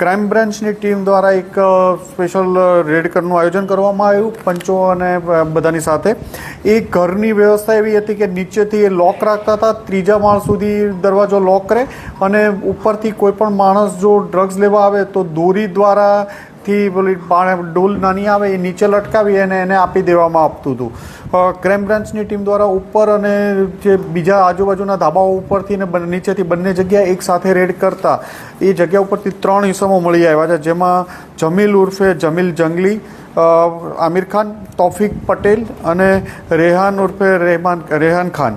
Crime બ્રાન્ચની team દ્વારા એક સ્પેશિયલ રેડ કરનું આયોજન કરવામાં આવ્યું, પંચો અને બધાની સાથે. એ ઘરની વ્યવસ્થા એવી હતી કે નીચેથી એ લોક રાખતા હતા, ત્રીજા માળ સુધી દરવાજો લોક કરે અને ઉપરથી કોઈ પણ માણસ જો ડ્રગ્સ લેવા આવે તો દોરી દ્વારા થી પેલી ડોલ નાની આવે એ નીચે લટકાવી અને એને આપી દેવામાં આપતું હતું. ક્રાઇમ બ્રાન્ચની ટીમ દ્વારા ઉપર અને જે બીજા આજુબાજુના ધાબાઓ ઉપરથી ને નીચેથી બંને જગ્યાએ એક સાથે રેડ કરતા એ જગ્યા ઉપરથી ત્રણ ઇસમો મળી આવ્યા છે. જેમાં જમીલ ઉર્ફે જમીલ જંગલી આમિર ખાન, તોફિક પટેલ અને રેહાન ઉર્ફે રહેમાન, રેહાન ખાન.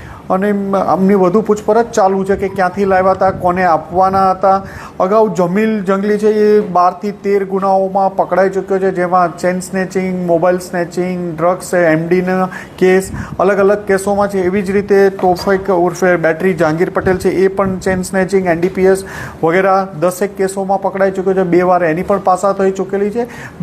અને આમની વધુ પૂછપરછ ચાલુ છે કે ક્યાંથી લાવ્યા હતા, કોને આપવાના હતા. અગાઉ જમીલ જંગલી છે એ બારથી તેર ગુનાઓમાં પકડાઈ ચૂક્યો છે, જેમાં chain snatching, mobile snatching, drugs એમડીના case અલગ અલગ કેસોમાં છે. એવી જ રીતે તોફિક ઉર્ફે બેટરી જહાંગીર પટેલ છે, એ પણ ચેન સ્નેચિંગ, એનડીપીએસ વગેરે દસેક કેસોમાં પકડાઈ ચૂક્યો છે. બે વાર એની પણ પાસા થઈ ચૂકેલી છે.